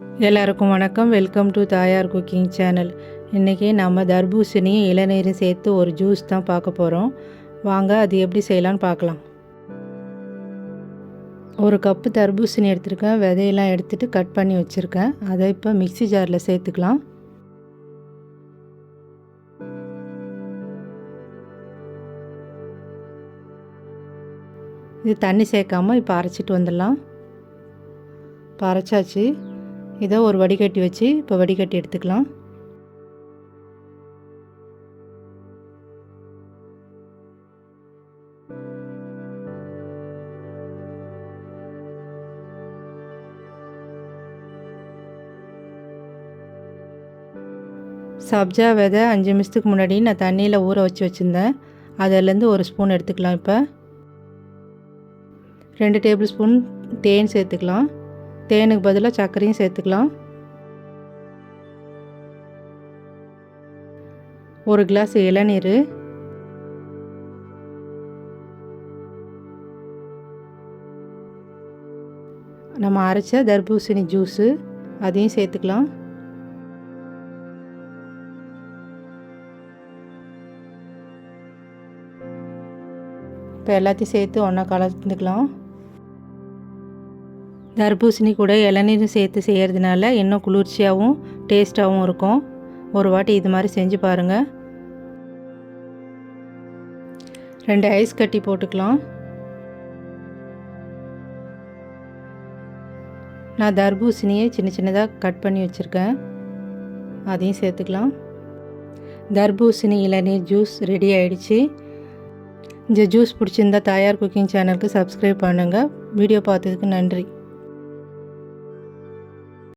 எல்லாருக்கும் வணக்கம். Welcome to Thayar cooking channel. இன்றைக்கி நம்ம தர்பூசணியும் இளநீரும் சேர்த்து ஒரு ஜூஸ் தான் பார்க்க போகிறோம் வாங்க அது எப்படி செய்யலான்னு பார்க்கலாம். ஒரு கப்பு தர்பூசணி எடுத்திருக்கேன். விதையெல்லாம் எடுத்துகிட்டு கட் பண்ணி வச்சுருக்கேன். அதை இப்போ மிக்ஸி ஜாரில் சேர்த்துக்கலாம். இது தண்ணி சேர்க்காம இப்போ அரைச்சிட்டு வந்துடலாம். இப்போ அரைச்சாச்சு இதை ஒரு வடிகட்டி வச்சு இப்போ வடிகட்டி எடுத்துக்கலாம். சப்ஜா விதை அஞ்சு நிமிஷத்துக்கு முன்னாடி நான் தண்ணியில் ஊற வச்சு வச்சுருந்தேன். அதிலேருந்து ஒரு ஸ்பூன் எடுத்துக்கலாம் இப்போ. ரெண்டு டேபிள் ஸ்பூன் தேன் சேர்த்துக்கலாம். தேனுக்கு பதிலாக சர்க்கரையும் சேர்த்துக்கலாம். ஒரு கிளாஸ் இளநீர். நம்ம அரைச்ச தர்பூசணி ஜூஸு அதையும் சேர்த்துக்கலாம். இப்போ எல்லாத்தையும் சேர்த்து ஒன்றா கலந்துக்கலாம். தர்பூசணி கூட இளநீரும் சேர்த்து செய்கிறதுனால இன்னும் குளிர்ச்சியாகவும் டேஸ்ட்டாகவும் இருக்கும். ஒரு வாட்டி இது மாதிரி செஞ்சு பாருங்கள் ரெண்டு ஐஸ் கட்டி போட்டுக்கலாம். நான் தர்பூசணியை சின்ன சின்னதாக கட் பண்ணி வச்சுருக்கேன். அதையும் சேர்த்துக்கலாம். தர்பூசணி இளநீர் ஜூஸ் ரெடி ஆயிடுச்சு. இந்த ஜூஸ் பிடிச்சிருந்தா தாயார் குக்கிங் சேனலுக்கு சப்ஸ்கிரைப் பண்ணுங்கள் வீடியோ பார்த்ததுக்கு நன்றி.